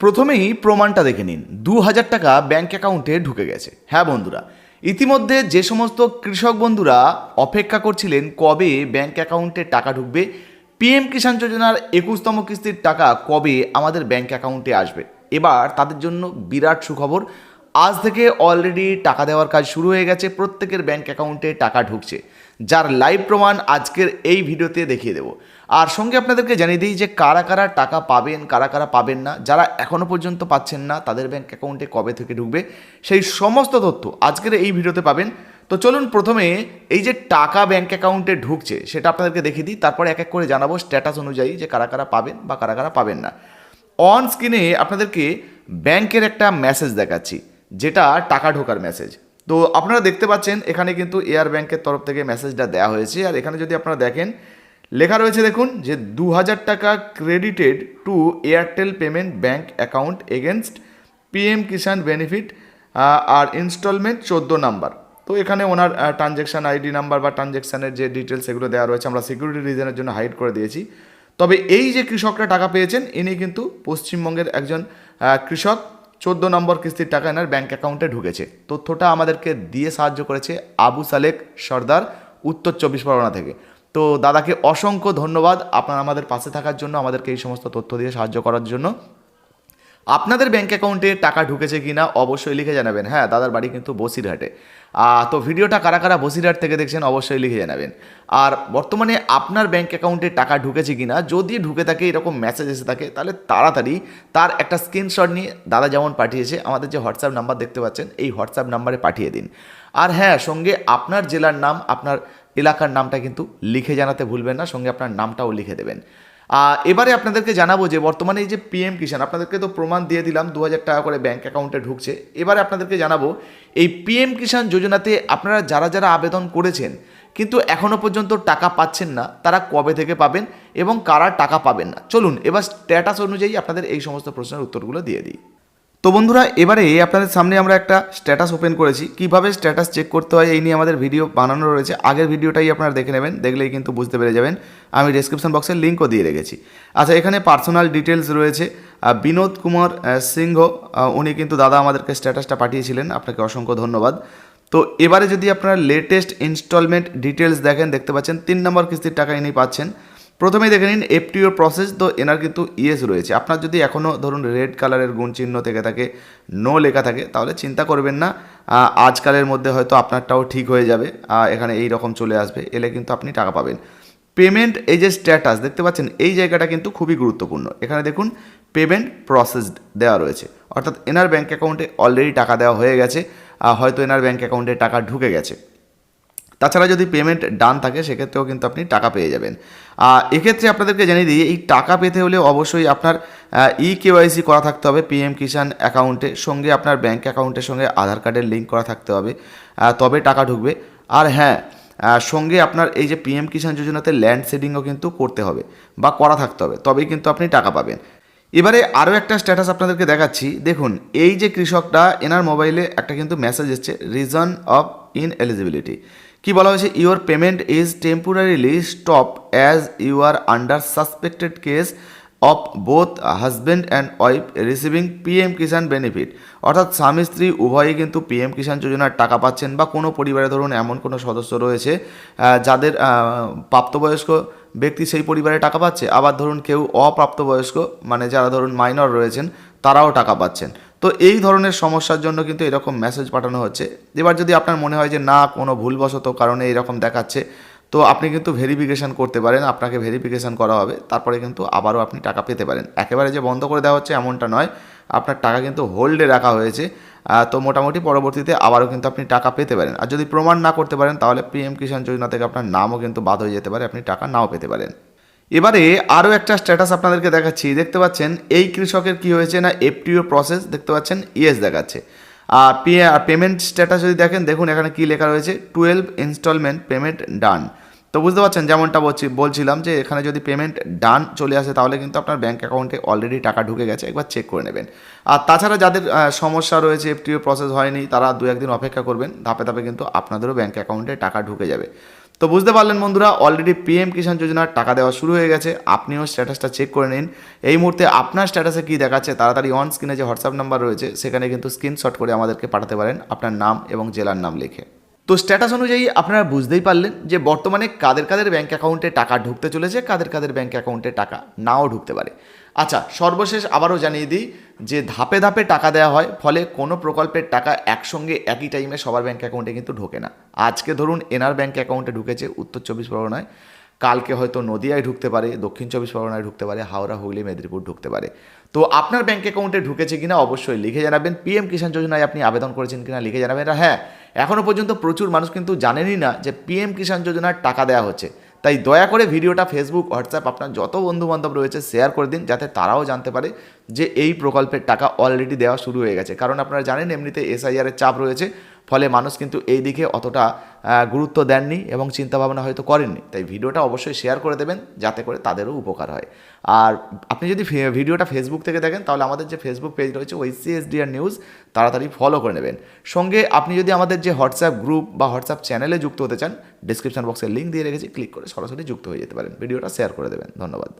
প্রথমেই প্রমাণটা দেখে নিন। দু হাজার টাকা ব্যাঙ্ক অ্যাকাউন্টে ঢুকে গেছে। হ্যাঁ বন্ধুরা, ইতিমধ্যে যে সমস্ত কৃষক বন্ধুরা অপেক্ষা করছিলেন কবে ব্যাঙ্ক অ্যাকাউন্টে টাকা ঢুকবে, পিএম কিষাণ যোজনার একুশতম কিস্তির টাকা কবে আমাদের ব্যাঙ্ক অ্যাকাউন্টে আসবে। এবার তাদের জন্য বিরাট সুখবর, আজ থেকে অলরেডি টাকা দেওয়ার কাজ শুরু হয়ে গেছে, প্রত্যেকের ব্যাঙ্ক অ্যাকাউন্টে টাকা ঢুকছে। যার লাইভ প্রমাণ আজকের এই ভিডিওতে দেখিয়ে দেবো। আর সঙ্গে আপনাদেরকে জানিয়ে দিই যে কারা কারা টাকা পাবেন, কারা কারা পাবেন না, যারা এখনও পর্যন্ত পাচ্ছেন না, তাদের ব্যাঙ্ক অ্যাকাউন্টে কবে থেকে ঢুকবে, সেই সমস্ত তথ্য আজকের এই ভিডিওতে পাবেন। তো চলুন প্রথমে এই যে টাকা ব্যাঙ্ক অ্যাকাউন্টে ঢুকছে, সেটা আপনাদেরকে দেখিয়ে দিই। তারপরে এক এক করে জানাব স্ট্যাটাস অনুযায়ী যে কারা কারা পাবেন বা কারা কারা পাবেন না। অন স্ক্রিনে আপনাদেরকে ব্যাংকের একটা মেসেজ দেখাচ্ছি, যেটা টাকা ঢোকার মেসেজ তো আপনারা দেখতে পাচ্ছেন, এখানে কিন্তু এয়ার ব্যাংকের তরফ থেকে মেসেজটা দেওয়া হয়েছে। আর এখানে যদি আপনারা দেখেন, লেখা রয়েছে দেখুন যে দু হাজার টাকা credited to Airtel payment bank account against PM Kisan benefit R instalment চোদ্দ নাম্বার। তো এখানে ওনার ট্রানজ্যাকশান আইডি নাম্বার বা ট্রানজ্যাকশানের যে ডিটেলস এগুলো দেওয়া রয়েছে, আমরা সিকিউরিটি রিজনের জন্য হাইড করে দিয়েছি। তবে এই যে কৃষকরা টাকা পেয়েছেন, ইনি কিন্তু পশ্চিমবঙ্গের একজন কৃষক। চোদ্দ নম্বর কিস্তির টাকা এনার ব্যাঙ্ক অ্যাকাউন্টে ঢুকেছে। তথ্যটা আমাদেরকে দিয়ে সাহায্য করেছে আবু সালেক সর্দার, উত্তর চব্বিশ পরগনা থেকে। তো দাদাকে অসংখ্য ধন্যবাদ আপনার আমাদের পাশে থাকার জন্য, আমাদেরকে এই সমস্ত তথ্য দিয়ে সাহায্য করার জন্য। আপনাদের ব্যাঙ্ক অ্যাকাউন্টে টাকা ঢুকেছে কিনা অবশ্যই লিখে জানাবেন। হ্যাঁ দাদার বাড়ি কিন্তু বসিরহাটে। তো ভিডিওটা কারা কারা বসিরহাট থেকে দেখছেন অবশ্যই লিখে জানাবেন। আর বর্তমানে আপনার ব্যাঙ্ক অ্যাকাউন্টে টাকা ঢুকেছে কিনা, যদি ঢুকে থাকে এরকম মেসেজ এসে থাকে, তাহলে তাড়াতাড়ি তার একটা স্ক্রিনশট নিয়ে দাদা যেমন পাঠিয়েছে, আমাদের যে হোয়াটসঅ্যাপ নাম্বার দেখতে পাচ্ছেন, এই হোয়াটসঅ্যাপ নাম্বারে পাঠিয়ে দিন। আর হ্যাঁ সঙ্গে আপনার জেলার নাম, আপনার এলাকার নামটা কিন্তু লিখে জানাতে ভুলবেন না, সঙ্গে আপনার নামটাও লিখে দেবেন। এবারে আপনাদেরকে জানাব যে বর্তমানে এই যে পিএম কিষাণ, আপনাদেরকে তো প্রমাণ দিয়ে দিলাম দু হাজার টাকা করে ব্যাঙ্ক অ্যাকাউন্টে ঢুকছে। এবারে আপনাদেরকে জানাব, এই পিএম কিষাণ যোজনাতে আপনারা যারা যারা আবেদন করেছেন, কিন্তু এখনও পর্যন্ত টাকা পাচ্ছেন না, তারা কবে থেকে পাবেন এবং কারা টাকা পাবেন না? চলুন, এবার স্ট্যাটাস অনুযায়ী আপনাদের এই সমস্ত প্রশ্নের উত্তরগুলো দিয়ে দিই। তো বন্ধুরা, এবারে আপনাদের সামনে আমরা একটা স্ট্যাটাস ওপেন করেছি। কীভাবে স্ট্যাটাস চেক করতে হয় এই নিয়ে আমাদের ভিডিও বানানো রয়েছে। আগের ভিডিওটাই আপনারা দেখে নেবেন, দেখলেই কিন্তু বুঝতে পেরে যাবেন। আমি ডেসক্রিপশন বক্সের লিঙ্কও দিয়ে রেখেছি। আচ্ছা এখানে পার্সোনাল ডিটেলস রয়েছে। বিনোদ কুমার সিংহ উনি কিন্তু দাদা আমাদেরকে স্ট্যাটাসটা পাঠিয়েছিলেন। আপনাকে অসংখ্য ধন্যবাদ। তো এবারে যদি আপনারা লেটেস্ট ইনস্টলমেন্ট ডিটেলস দেখেন, দেখতে পাচ্ছেন, তিন নম্বর কিস্তির টাকা ইনি পাচ্ছেন। প্রথমেই দেখে নিন এফটিও প্রসেস তো এনার কিন্তু ইয়েস রয়েছে। আপনার যদি এখনও ধরুন রেড কালারের গুণ চিহ্ন থেকে থাকে নো লেখা থাকে, তাহলে চিন্তা করবেন না। আজকালের মধ্যে হয়তো আপনারটাও ঠিক হয়ে যাবে। এখানে এই রকম চলে আসবে, এলে কিন্তু আপনি টাকা পাবেন। পেমেন্ট এই যে স্ট্যাটাস দেখতে পাচ্ছেন, এই জায়গাটা কিন্তু খুবই গুরুত্বপূর্ণ। এখানে দেখুন পেমেন্ট প্রসেসড দেওয়া রয়েছে। অর্থাৎ এনার ব্যাঙ্ক অ্যাকাউন্টে অলরেডি টাকা দেওয়া হয়ে গেছে হয়তো এনার ব্যাঙ্ক অ্যাকাউন্টে টাকা ঢুকে গেছে। তাছাড়া যদি পেমেন্ট ডান থাকে, সেক্ষেত্রেও কিন্তু আপনি টাকা পেয়ে যাবেন। আর এক্ষেত্রে আপনাদেরকে জানিয়ে দিই, এই টাকা পেতে হলে অবশ্যই আপনার ই কেওয়াইসি করা থাকতে হবে পিএম কিষাণ অ্যাকাউন্টে সঙ্গে আপনার ব্যাঙ্ক অ্যাকাউন্টের সঙ্গে আধার কার্ডের লিঙ্ক করা থাকতে হবে। তবে টাকা ঢুকবে। আর হ্যাঁ সঙ্গে আপনার এই যে পিএম কিষাণ যোজনাতে ল্যান্ড সেডিংও কিন্তু করতে হবে বা করা থাকতে হবে, তবেই কিন্তু আপনি টাকা পাবেন। এবারে আরও একটা স্ট্যাটাস আপনাদেরকে দেখাচ্ছি। দেখুন, এই যে কৃষকটা, এনার মোবাইলে একটা কিন্তু মেসেজ এসছে রিজন অফ ইন এলিজিবিলিটি কি বলা হয়েছে? Your payment is temporarily stop as you are under suspected case of both husband and wife receiving PM Kisan benefit অর্থাৎ স্বামী স্ত্রী উভয়ই কিন্তু পিএম কিষাণ যোজনার টাকা পাচ্ছেন বা কোনো পরিবারে ধরুন এমন কোনো সদস্য রয়েছে যাদের প্রাপ্তবয়স্ক ব্যক্তি সেই পরিবারে টাকা পাচ্ছে। আবার ধরুন কেউ অপ্রাপ্তবয়স্ক মানে যারা ধরুন মাইনর রয়েছেন, তারাও টাকা পাচ্ছেন। তো এই ধরনের সমস্যার জন্য কিন্তু এরকম মেসেজ পাঠানো হচ্ছে। এবার যদি আপনার মনে হয় যে, না, কোনো ভুলবশত কারণে এরকম দেখাচ্ছে, তো আপনি কিন্তু ভেরিফিকেশান করতে পারেন, আপনাকে ভেরিফিকেশান করা হবে। তারপরে কিন্তু আবারও আপনি টাকা পেতে পারেন। একেবারে যে বন্ধ করে দেওয়া হচ্ছে এমনটা নয়। আপনার টাকা কিন্তু হোল্ডে রাখা হয়েছে। তো মোটামুটি পরবর্তীতে আবারও কিন্তু আপনি টাকা পেতে পারেন। আর যদি প্রমাণ না করতে পারেন, তাহলে পিএম কিষাণ যোজনা থেকে আপনার নামও কিন্তু বাদ হয়ে যেতে পারে। আপনি টাকা নাও পেতে পারেন। এবারে আরও একটা স্ট্যাটাস আপনাদেরকে দেখাচ্ছি। দেখতে পাচ্ছেন, এই কৃষকের কি হয়েছে না এফটিও প্রসেস দেখতে পাচ্ছেন ইয়েস দেখাচ্ছে। আর পে, আর পেমেন্ট স্ট্যাটাস যদি দেখেন, দেখুন এখানে কি লেখা রয়েছে টুয়েলভ ইনস্টলমেন্ট পেমেন্ট ডান তো বুঝতে পারছেন, যেমনটা বলছি, বলছিলাম যে এখানে যদি পেমেন্ট ডান চলে আসে, তাহলে কিন্তু আপনার ব্যাঙ্ক অ্যাকাউন্টে অলরেডি টাকা ঢুকে গেছে, একবার চেক করে নেবেন। আর তাছাড়া যাদের সমস্যা রয়েছে এফটিও প্রসেস হয়নি, তারা দু একদিন অপেক্ষা করবেন, ধাপে ধাপে কিন্তু আপনাদেরও ব্যাঙ্ক অ্যাকাউন্টে টাকা ঢুকে যাবে। তো বুঝতে পারলেন বন্ধুরা অলরেডি পিএম কিষাণ যোজনার টাকা দেওয়া শুরু হয়ে গেছে। আপনিও স্ট্যাটাসটা চেক করে নিন। এই মুহূর্তে আপনার স্ট্যাটাসে কী দেখাচ্ছে, তাড়াতাড়ি অন স্ক্রিনে যে হোয়াটসঅ্যাপ নাম্বার রয়েছে, সেখানে কিন্তু স্ক্রিনশট করে আমাদেরকে পাঠাতে পারেন আপনার নাম এবং জেলার নাম লিখে। তো স্ট্যাটাস অনুযায়ী আপনারা বুঝতেই পারলেন যে বর্তমানে কাদের কাদের ব্যাঙ্ক অ্যাকাউন্টে টাকা ঢুকতে চলেছে, কাদের কাদের ব্যাঙ্ক অ্যাকাউন্টে টাকা নাও ঢুকতে পারে। আচ্ছা সর্বশেষ আবারও জানিয়ে দিই যে ধাপে ধাপে টাকা দেওয়া হয়, ফলে কোনো প্রকল্পের টাকা একসঙ্গে একই টাইমে সবার ব্যাঙ্ক অ্যাকাউন্টে কিন্তু ঢোকে না। আজকে ধরুন এনার ব্যাঙ্ক অ্যাকাউন্টে ঢুকেছে উত্তর চব্বিশ পরগনায়, কালকে হয়তো নদিয়ায় ঢুকতে পারে, দক্ষিণ চব্বিশ পরগনায় ঢুকতে পারে, হাওড়া, হুগলি, মেদিনীপুর ঢুকতে পারে। তো আপনার ব্যাঙ্ক অ্যাকাউন্টে ঢুকেছে কিনা অবশ্যই লিখে জানাবেন। পিএম কিষাণ যোজনায় আপনি আবেদন করেছেন কিনা লিখে জানাবেন। হ্যাঁ এখনও পর্যন্ত প্রচুর মানুষ কিন্তু জানেনই না যে পিএম কিষাণ যোজনার টাকা দেওয়া হচ্ছে। তাই দয়া করে ভিডিওটা ফেসবুক হোয়াটসঅ্যাপ আপনার যত বন্ধুবান্ধব রয়েছে শেয়ার করে দিন যাতে তারাও জানতে পারে যে এই প্রকল্পের টাকা অলরেডি দেওয়া শুরু হয়ে গেছে। কারণ আপনারা জানেন, এমনিতে এসআইআরের চাপ রয়েছে। ফলে মানুষ কিন্তু এই দিকে অতটা গুরুত্ব দেননি এবং চিন্তাভাবনা হয়তো করেননি। তাই ভিডিওটা অবশ্যই শেয়ার করে দেবেন, যাতে করে তাদেরও উপকার হয়। আর আপনি যদি ভিডিওটা ফেসবুক থেকে দেখেন, তাহলে আমাদের যে ফেসবুক পেজ রয়েছে, ওই সিএসডিআর নিউজ তাড়াতাড়ি ফলো করে নেবেন। সঙ্গে আপনি যদি আমাদের যে হোয়াটসঅ্যাপ গ্রুপ বা হোয়াটসঅ্যাপ চ্যানেলে যুক্ত হতে চান ডিসক্রিপশন বক্সে লিঙ্ক দিয়ে রেখেছি ক্লিক করে সরাসরি যুক্ত হয়ে যেতে পারেন। ভিডিওটা শেয়ার করে দেবেন। ধন্যবাদ।